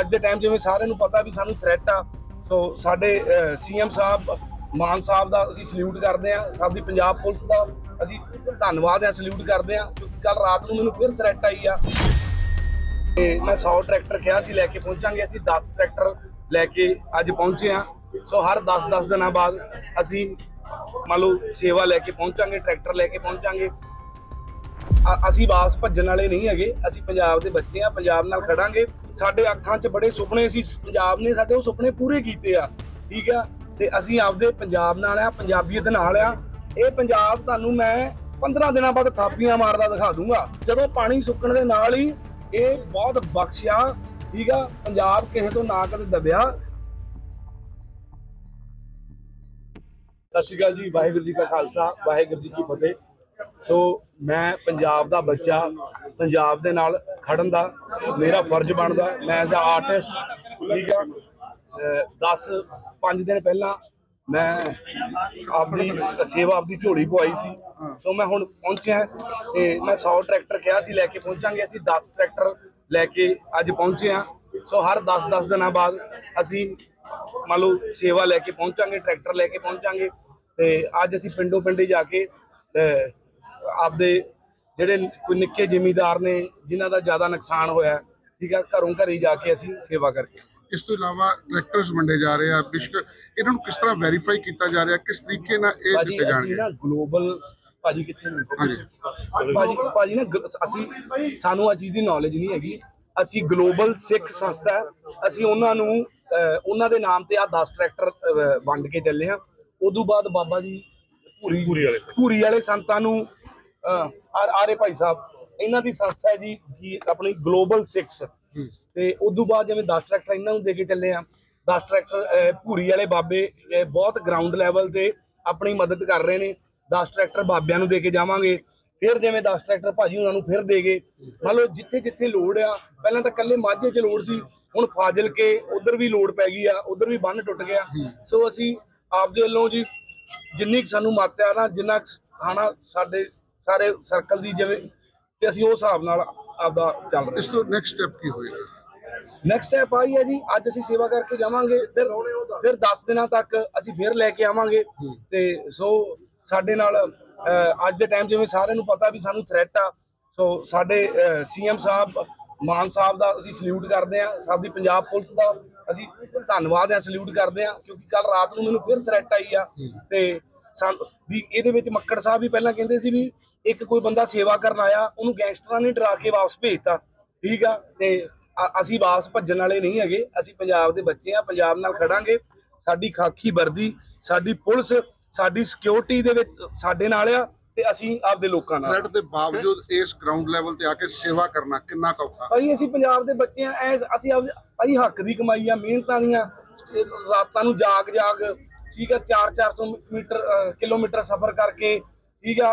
ਅੱਜ ਦੇ ਟਾਈਮ ਜਿਵੇਂ ਸਾਰਿਆਂ ਨੂੰ ਪਤਾ ਵੀ ਸਾਨੂੰ ਥ੍ਰੈਟ ਆ। ਸੋ ਸਾਡੇ ਸੀਐਮ ਸਾਹਿਬ, ਮਾਨ ਸਾਹਿਬ ਦਾ ਅਸੀਂ ਸਲੂਟ ਕਰਦੇ ਆ ਸਾਡੀ ਪੰਜਾਬ ਪੁਲਿਸ ਦਾ ਅਸੀਂ ਧੰਨਵਾਦ ਆ ਸਲੂਟ ਕਰਦੇ ਆ ਕਿਉਂਕਿ ਕੱਲ ਰਾਤ ਨੂੰ ਮੈਨੂੰ ਫਿਰ ਥ੍ਰੈਟ ਆਈ ਆ। ਤੇ ਮੈਂ 100 ਟਰੈਕਟਰ ਕਿਹਾ ਸੀ, ਲੈ ਕੇ ਪਹੁੰਚਾਂਗੇ। ਅਸੀਂ 10 ਟਰੈਕਟਰ ਲੈ ਕੇ ਅੱਜ ਪਹੁੰਚੇ ਆ ਸੋ ਹਰ 10-10 ਦਿਨਾਂ ਬਾਅਦ ਅਸੀਂ ਮੰਨ ਲਓ ਸੇਵਾ ਲੈ ਕੇ ਪਹੁੰਚਾਂਗੇ ਟਰੈਕਟਰ ਲੈ ਕੇ ਪਹੁੰਚਾਂਗੇ। ਅਸੀਂ ਵਾਪਸ ਭੱਜਣ ਵਾਲੇ ਨਹੀਂ ਹੈਗੇ। ਅਸੀਂ ਪੰਜਾਬ ਦੇ ਬੱਚੇ ਆ ਪੰਜਾਬ ਨਾਲ ਖੜਾਂਗੇ। ਸਾਡੇ ਅੱਖਾਂ 'ਚ ਬੜੇ ਸੁਪਨੇ ਸੀ, ਪੰਜਾਬ ਨੇ ਸਾਡੇ ਉਹ ਸੁਪਨੇ ਪੂਰੇ ਕੀਤੇ ਆ, ਠੀਕ ਆ? ਤੇ ਅਸੀਂ ਆਪਦੇ ਪੰਜਾਬ ਨਾਲ ਆ, ਪੰਜਾਬੀਅਤ ਨਾਲ ਆ। ਇਹ ਪੰਜਾਬ ਤੁਹਾਨੂੰ ਮੈਂ 15 ਦਿਨਾਂ ਬਾਅਦ ਥਾਪੀਆਂ ਮਾਰਦਾ ਦਿਖਾ ਦੂੰਗਾ। ਜਦੋਂ ਪਾਣੀ ਸੁੱਕਣ ਦੇ ਨਾਲ ਹੀ ਇਹ ਬਹੁਤ ਬਖਸ਼ਿਆ ਠੀਕ ਆ? ਪੰਜਾਬ ਕਿਸੇ ਤੋਂ ਨਾ ਕਦੇ ਦਬਿਆ। ਸਤਿ ਸ਼੍ਰੀ ਅਕਾਲ ਜੀ, ਵਾਹਿਗੁਰੂ ਜੀ ਕਾ ਖਾਲਸਾ, ਵਾਹਿਗੁਰੂ ਜੀ ਕੀ ਫਤਿਹ। ਸੋ ਮੈਂ ਪੰਜਾਬ ਦਾ ਬੱਚਾ, ਪੰਜਾਬ ਦੇ ਨਾਲ ਖੜਨ ਦਾ, ਮੇਰਾ ਫਰਜ਼ ਬਣਦਾ, ਮੈਂ ਐਜ਼ ਅ ਆਰਟਿਸਟ ਠੀਕ ਆ। 10 5 ਦਿਨ ਪਹਿਲਾਂ ਮੈਂ ਆਪਦੀ ਸੇਵਾ, ਆਪਦੀ ਝੋਲੀ ਪਵਾਈ ਸੀ। ਸੋ ਮੈਂ ਹੁਣ ਪਹੁੰਚਿਆ ਤੇ ਮੈਂ 100 ਟਰੈਕਟਰ ਕਿਹਾ ਸੀ, ਲੈ ਕੇ ਪਹੁੰਚਾਂਗੇ। ਅਸੀਂ 10 ਟਰੈਕਟਰ ਲੈ ਕੇ ਅੱਜ ਪਹੁੰਚੇ ਆ ਸੋ ਹਰ 10-10 ਦਿਨਾਂ ਬਾਅਦ ਅਸੀਂ ਮੰਨ ਲਓ ਸੇਵਾ ਲੈ ਕੇ ਪਹੁੰਚਾਂਗੇ, ਟਰੈਕਟਰ ਲੈ ਕੇ ਪਹੁੰਚਾਂਗੇ। ਤੇ ਅੱਜ ਅਸੀਂ ਪਿੰਡੋਂ ਪਿੰਡੇ ਜਾ ਕੇ ਆਪਦੇ ਜਿਹੜੇ ਕੋਈ ਨਿੱਕੇ ਜ਼ਿਮੀਦਾਰ ਨੇ ਜਿਨ੍ਹਾਂ ਦਾ ਜ਼ਿਆਦਾ ਨੁਕਸਾਨ ਹੋਇਆ ਹੈ, ਠੀਕ ਹੈ ਘਰੋਂ ਘਰੀ ਜਾ ਕੇ ਅਸੀਂ ਸੇਵਾ ਕਰਕੇ। ਇਸ ਤੋਂ ਇਲਾਵਾ ਟਰੈਕਟਰਸ ਵੰਡੇ ਜਾ ਰਹੇ ਆ ਬਿਸ਼ਕ ਇਹਨਾਂ ਨੂੰ ਕਿਸ ਤਰ੍ਹਾਂ ਵੈਰੀਫਾਈ ਕੀਤਾ ਜਾ ਰਿਹਾ ਕਿਸ ਤਰੀਕੇ ਨਾਲ ਇਹ ਦਿੱਤੇ ਅਸੀਂ ਜਾਣਗੇ ਨਾ ਗਲੋਬਲ ਭਾਜੀ ਕਿੱਥੇ ਨੇ? ਹਾਂਜੀ। ਭਾਜੀ ਭਾਜੀ ਨਾ ਅਸੀਂ ਸਾਨੂੰ ਆ ਚੀਜ਼ ਦੀ ਨੌਲੇਜ ਨਹੀਂ ਹੈਗੀ। ਅਸੀਂ ਗਲੋਬਲ ਸਿੱਖ ਸੰਸਥਾ। ਅਸੀਂ ਉਹਨਾਂ ਨੂੰ ਉਹਨਾਂ ਦੇ ਨਾਮ ਤੇ ਆ 10 ਟਰੈਕਟਰ ਵੰਡ ਕੇ ਚੱਲੇ ਹਾਂ। ਉਦੋਂ ਬਾਅਦ ਬਾਬਾ ਜੀ ਪੂਰੀ ਪੂਰੀ ਵਾਲੇ। ਪੂਰੀ ਵਾਲੇ ਸੰਤਾਂ ਨੂੰ ਆ- ਆਰੇ ਭਾਈ ਸਾਹਿਬ ਇਹਨਾਂ ਦੀ ਸੰਸਥਾ ਹੈ ਜੀ ਕੀ ਆਪਣੀ ਗਲੋਬਲ 6 ਤੇ ਉਦੋਂ ਬਾਅਦ ਜਿਵੇਂ 10 ਟਰੈਕਟਰ ਇਹਨਾਂ ਨੂੰ ਦੇ ਕੇ ਚੱਲੇ ਆ 10 ਟਰੈਕਟਰ ਭੂਰੀ ਵਾਲੇ ਬਾਬੇ ਬਹੁਤ ਗਰਾਊਂਡ ਲੈਵਲ ਤੇ ਆਪਣੀ ਮਦਦ ਕਰ ਰਹੇ ਨੇ। 10 ਟਰੈਕਟਰ ਬਾਬਿਆਂ ਨੂੰ ਦੇ ਕੇ ਜਾਵਾਂਗੇ। ਫਿਰ ਜਿਵੇਂ 10 ਟਰੈਕਟਰ ਭਾਜੀ ਉਹਨਾਂ ਨੂੰ ਫਿਰ ਦੇਗੇ। ਮੰਨ ਲਓ ਜਿੱਥੇ ਜਿੱਥੇ ਲੋੜ ਆ ਪਹਿਲਾਂ ਤਾਂ ਕੱਲੇ ਮਾਝੇ 'ਚ ਲੋੜ ਸੀ ਹੁਣ ਫਾਜ਼ਿਲ ਕੇ ਉਧਰ ਵੀ ਲੋੜ ਪੈ ਗਈ ਆ ਉਧਰ ਵੀ ਬੰਨ ਟੁੱਟ ਗਿਆ। ਸੋ ਅਸੀਂ ਆਪਦੇ ਵੱਲੋਂ ਜੀ ਜਿੰਨੀ ਕੁ ਸਾਨੂੰ ਮੱਤ ਆ ਨਾ ਜਿੰਨਾ ਖਾਣਾ ਸਾਡੇ ਸਾਰੇ ਸਰਕਲ ਦੀ ਜਿਵੇਂ ਤੇ ਅਸੀਂ ਉਸ ਹਿਸਾਬ ਨਾਲ ਆਪਦਾ ਚੱਲ ਰਹੇ ਇਸ ਤੋਂ ਨੈਕਸਟ ਸਟੈਪ ਕੀ ਹੋਏਗਾ? ਨੈਕਸਟ ਸਟੈਪ ਆਈ ਹੈ ਜੀ ਅੱਜ ਅਸੀਂ ਸੇਵਾ ਕਰਕੇ ਜਾਵਾਂਗੇ ਫਿਰ ਫਿਰ 10 ਦਿਨਾਂ ਤੱਕ ਅਸੀਂ ਫਿਰ ਲੈ ਕੇ ਆਵਾਂਗੇ। ਤੇ ਸੋ ਸਾਡੇ ਨਾਲ ਅਹ, ਅੱਜ ਦੇ ਟਾਈਮ ਜਿਵੇਂ ਸਾਰਿਆਂ ਨੂੰ ਪਤਾ ਵੀ ਸਾਨੂੰ ਥ੍ਰੈਟ ਆ ਸੋ ਸਾਡੇ ਸੀਐਮ ਸਾਹਿਬ ਮਾਨ ਸਾਹਿਬ ਦਾ ਅਸੀਂ ਸਲੂਟ ਕਰਦੇ ਆ ਸਾਡੀ ਪੰਜਾਬ ਪੁਲਿਸ ਦਾ ਅਸੀਂ ਧੰਨਵਾਦ ਆ ਸਲੂਟ ਕਰਦੇ ਆ ਕਿਉਂਕਿ ਕੱਲ ਰਾਤ ਨੂੰ ਮੈਨੂੰ ਫਿਰ ਥ੍ਰੈਟ ਆਈ ਆ। ਤੇ ਸਾਨੂੰ ਵੀ ਇਹਦੇ ਵਿੱਚ ਮੱਕੜ ਸਾਹਿਬ ਵੀ ਪਹਿਲਾਂ ਕਹਿੰਦੇ ਸੀ ਵੀ ਇੱਕ ਕੋਈ ਬੰਦਾ ਸੇਵਾ ਕਰਨ ਆਇਆ ਉਹਨੂੰ ਗੈਂਗਸਟਰਾਂ ਨੇ ਡਰਾ ਕੇ ਵਾਪਸ ਭੇਜਤਾ। ਠੀਕ ਆ? ਤੇ ਅਸੀਂ ਵਾਪਸ ਭੱਜਣ ਵਾਲੇ ਨਹੀਂ ਹੈਗੇ। ਅਸੀਂ ਪੰਜਾਬ ਦੇ ਬੱਚੇ ਆ ਪੰਜਾਬ ਨਾਲ ਖੜਾਂਗੇ। ਸਾਡੀ ਖਾਕੀ ਵਰਦੀ ਸਾਡੀ ਪੁਲਿਸ ਸਾਡੀ ਸਿਕਿਉਰਿਟੀ ਦੇ ਵਿੱਚ ਸਾਡੇ ਨਾਲ ਆ ਤੇ ਅਸੀਂ ਆਪਦੇ ਲੋਕਾਂ ਨਾਲ। ਥ੍ਰੈਟ ਦੇ ਬਾਵਜੂਦ ਇਸ ਗਰਾਊਂਡ ਲੈਵਲ ਤੇ ਆ ਕੇ ਸੇਵਾ ਕਰਨਾ ਕਿੰਨਾ ਔਖਾ ਭਾਈ ਅਸੀਂ ਪੰਜਾਬ ਦੇ ਬੱਚੇ ਆ ਐ ਅਸੀਂ ਆਪਦੇ ਭਾਈ ਹੱਕ ਦੀ ਕਮਾਈ ਆ ਮਿਹਨਤਾਂ ਦੀਆਂ। ਰਾਤਾਂ ਨੂੰ ਜਾਗ ਜਾਗ ਠੀਕ ਆ 4-400 ਮੀਟਰ ਕਿਲੋਮੀਟਰ ਸਫ਼ਰ ਕਰਕੇ ਠੀਕ ਆ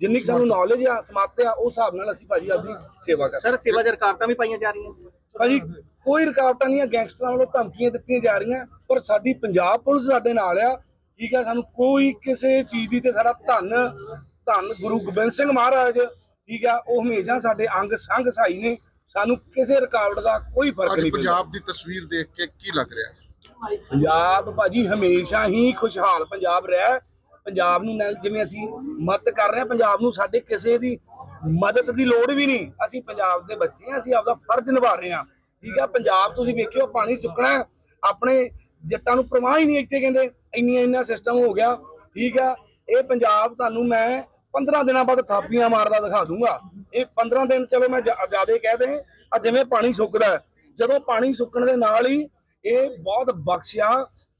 ਜਿੰਨੀ ਕੁ ਸਾਨੂੰ ਨੌਲੇਜ ਆ ਸਮੱਤ ਆ ਉਸ ਹਿਸਾਬ ਨਾਲ ਅਸੀਂ ਭਾਜੀ ਆਪਦੀ ਸੇਵਾ ਕਰਦੇ ਸਰ ਸੇਵਾ ਚ ਰੁਕਾਵਟਾਂ ਵੀ ਪਾਈਆਂ ਜਾ ਰਹੀਆਂ? ਭਾਜੀ ਕੋਈ ਰੁਕਾਵਟਾਂ ਨਹੀਂ ਆ ਗੈਂਗਸਟਰਾਂ ਵੱਲੋਂ ਧਮਕੀਆਂ ਦਿੱਤੀਆਂ ਜਾ ਰਹੀਆਂ ਪਰ ਸਾਡੀ ਪੰਜਾਬ ਪੁਲਿਸ ਸਾਡੇ ਨਾਲ ਆ ਠੀਕ ਆ ਸਾਨੂੰ ਕੋਈ ਕਿਸੇ ਚੀਜ਼ ਦੀ ਤੇ ਸਾਡਾ ਧੰਨ ਧੰਨ ਗੁਰੂ ਗੋਬਿੰਦ ਸਿੰਘ ਮਹਾਰਾਜ ਠੀਕ ਆ ਉਹ ਹਮੇਸ਼ਾ ਸਾਡੇ ਅੰਗ ਸੰਗ ਸਹਾਈ ਨੇ ਸਾਨੂੰ ਕਿਸੇ ਰੁਕਾਵਟ ਦਾ ਕੋਈ ਫ਼ਰਕ ਅੱਜ ਨਹੀਂ ਪੈਂਦਾ। ਪੰਜਾਬ ਦੀ ਤਸਵੀਰ ਦੇਖ ਕੇ ਕੀ ਲੱਗ ਰਿਹਾ? ਪੰਜਾਬ ਭਾਜੀ ਹਮੇਸ਼ਾ ਹੀ ਖੁਸ਼ਹਾਲ ਪੰਜਾਬ ਰਿਹਾ। ਪੰਜਾਬ ਨੂੰ ਜਿਵੇਂ ਅਸੀਂ ਮਦਦ ਕਰ ਰਹੇ ਹਾਂ, ਪੰਜਾਬ ਨੂੰ ਸਾਡੇ ਕਿਸੇ ਦੀ ਮਦਦ ਦੀ ਲੋੜ ਵੀ ਨਹੀਂ। ਅਸੀਂ ਪੰਜਾਬ ਦੇ ਬੱਚੇ ਹਾਂ, ਅਸੀਂ ਆਪਦਾ ਫਰਜ਼ ਨਿਭਾ ਰਹੇ ਹਾਂ। ਠੀਕ ਆ, ਪੰਜਾਬ ਤੁਸੀਂ ਵੇਖਿਓ, ਪਾਣੀ ਸੁੱਕਣਾ ਆਪਣੇ ਜੱਟਾਂ ਨੂੰ ਪ੍ਰਵਾਹ ਹੀ ਨਹੀਂ ਇੱਥੇ ਕਹਿੰਦੇ, ਇੰਨੀਆਂ ਇੰਨਾ ਸਿਸਟਮ ਹੋ ਗਿਆ। ਠੀਕ ਆ, ਇਹ ਪੰਜਾਬ ਤੁਹਾਨੂੰ ਮੈਂ 15 ਦਿਨਾਂ ਬਾਅਦ ਥਾਪੀਆਂ ਮਾਰਦਾ ਦਿਖਾ ਦੂੰਗਾ। ਇਹ 15 ਦਿਨ ਚਲੋ ਮੈਂ ਜ਼ਿਆਦਾ ਕਹਿ ਦੇ, ਆ ਜਿਵੇਂ ਪਾਣੀ ਸੁੱਕਦਾ ਜਦੋਂ ਪਾਣੀ ਸੁੱਕਣ ਦੇ ਨਾਲ ਹੀ ਇਹ ਬਹੁਤ ਬਖਸ਼ਿਆ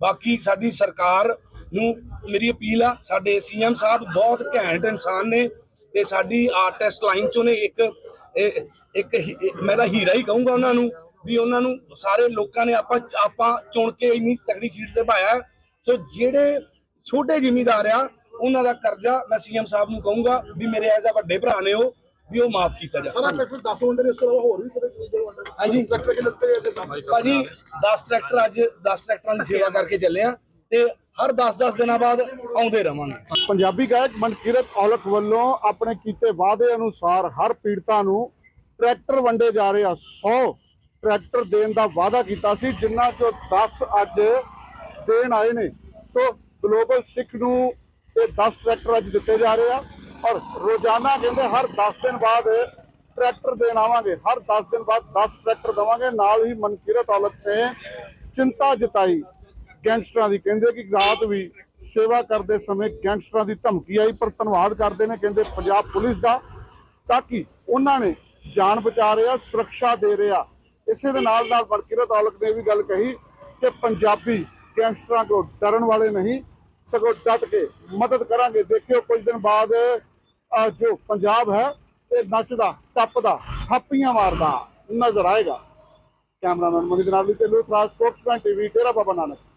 ਬਾਕੀ ਸਾਡੀ ਸਰਕਾਰ ਨੂੰ ਮੇਰੀ ਅਪੀਲ ਆ, ਸਾਡੇ ਸੀਐਮ ਸਾਹਿਬ ਬਹੁਤ ਘੈਂਟ ਇਨਸਾਨ ਨੇ ਤੇ ਸਾਡੀ ਆਰਟਿਸਟ ਲਾਈਨ ਚੋਂ ਨੇ ਇੱਕ ਇੱਕ ਮੈਂ ਤਾਂ ਹੀਰਾ ਹੀ ਕਹੂੰਗਾ ਉਹਨਾਂ ਨੂੰ ਵੀ ਉਹਨਾਂ ਨੂੰ ਸਾਰੇ ਲੋਕਾਂ ਨੇ ਆਪਾਂ ਆਪਾਂ ਚੁਣ ਕੇ ਇੰਨੀ ਤਕੜੀ ਸੀਟ ਤੇ ਪਾਇਆ ਸੋ ਜਿਹੜੇ ਛੋਟੇ ਜਿਮੀਦਾਰ ਆ, ਉਹਨਾਂ ਦਾ ਕਰਜ਼ਾ ਮੈਂ ਸੀਐਮ ਸਾਹਿਬ ਨੂੰ ਕਹੂੰਗਾ ਵੀ ਮੇਰੇ ਐਜ਼ ਆ ਵੱਡੇ ਭਰਾ ਨੇ ਉਹ ਵੀ ਉਹ ਮਾਫ ਕੀਤਾ ਜਾਵੇ ਸਾਰਾ ਟਰੈਕਟਰ 10 ਵੰਡੇ ਨੇ ਇਸ ਤੋਂ ਇਲਾਵਾ ਹੋਰ ਵੀ ਕਿਤੇ ਵੰਡੇ ਹਾਂਜੀ। ਟਰੈਕਟਰ ਕਿੰਨੇ ਤੇ ਇੱਥੇ 10 ਭਾਜੀ 10 ਟਰੈਕਟਰ ਅੱਜ 10 ਟਰੈਕਟਰਾਂ ਦੀ ਸੇਵਾ ਕਰਕੇ ਚੱਲੇ ਆ ਤੇ ਹਰ 10-10 ਦਿਨਾਂ ਬਾਅਦ ਆਉਂਦੇ ਰਵਾਂਗੇ। ਪੰਜਾਬੀ ਗਾਇਕ ਮਨਕੀਰਤ ਔਲਖ ਵੱਲੋਂ ਆਪਣੇ ਕੀਤੇ ਵਾਅਦੇ ਅਨੁਸਾਰ ਹਰ ਪੀੜਤਾ ਨੂੰ ਟਰੈਕਟਰ ਵੰਡੇ ਜਾ ਰਹੇ ਆ। 100 ਟਰੈਕਟਰ ਦੇਣ ਦਾ ਵਾਅਦਾ ਕੀਤਾ ਸੀ ਜਿਨ੍ਹਾਂ ਚੋਂ 10 ਅੱਜ ਦੇਣ ਆਏ ਨੇ। ਸੋ ਗਲੋਬਲ ਸਿੱਖ ਨੂੰ ਇਹ 10 ਟਰੈਕਟਰ ਅੱਜ ਦਿੱਤੇ ਜਾ ਰਹੇ ਆ। ਔਰ ਰੋਜ਼ਾਨਾ ਕਹਿੰਦੇ ਹਰ 10 ਦਿਨ ਬਾਅਦ ਟਰੈਕਟਰ ਦੇਣ ਆਵਾਂਗੇ, ਹਰ 10 ਦਿਨ ਬਾਅਦ 10 ਟਰੈਕਟਰ ਦਵਾਂਗੇ। ਨਾਲ ਹੀ ਮਨਕੀਰਤ ਔਲਖ ਨੇ ਚਿੰਤਾ ਜਤਾਈ। ਗੈਂਗਸਟਰਾਂ ਦੀ ਕਹਿੰਦੇ ਕਿ ਰਾਤ ਵੀ ਸੇਵਾ ਕਰਦੇ ਸਮੇਂ ਗੈਂਗਸਟਰਾਂ ਦੀ ਧਮਕੀ ਆਈ, ਪਰ ਧੰਨਵਾਦ ਕਰਦੇ ਨੇ ਕਹਿੰਦੇ ਪੰਜਾਬ ਪੁਲਿਸ ਦਾ, ਤਾਂ ਕਿ ਉਹਨਾਂ ਨੇ ਜਾਨ ਬਚਾ ਰਿਹਾ, ਸੁਰੱਖਿਆ ਦੇ ਰਿਹਾ। ਇਸੇ ਦੇ ਨਾਲ ਨਾਲ ਮਨਕੀਰਤ ਔਲਖ ਨੇ ਵੀ ਗੱਲ ਕਹੀ ਕਿ ਪੰਜਾਬੀ ਗੈਂਗਸਟਰਾਂ ਤੋਂ ਡਰਨ ਵਾਲੇ ਨਹੀਂ, ਸਗੋਂ ਡਟ ਕੇ ਮਦਦ ਕਰਾਂਗੇ। ਦੇਖਿਓ ਕੁਝ ਦਿਨ ਬਾਅਦ ਜੋ ਪੰਜਾਬ ਹੈ, ਇਹ ਨੱਚਦਾ, ਟੱਪਦਾ, ਥਾਪੀਆਂ ਮਾਰਦਾ, ਨਜ਼ਰ ਆਏਗਾ। ਕੈਮਰਾਮੈਨ ਮਨਿੰਦਰ ਨਾਵਲੀ ਤੇ ਲੂਥ ਰਾਜ ਟੀਵੀ, ਡੇਰਾ ਬਾਬਾ ਨਾਨਕ।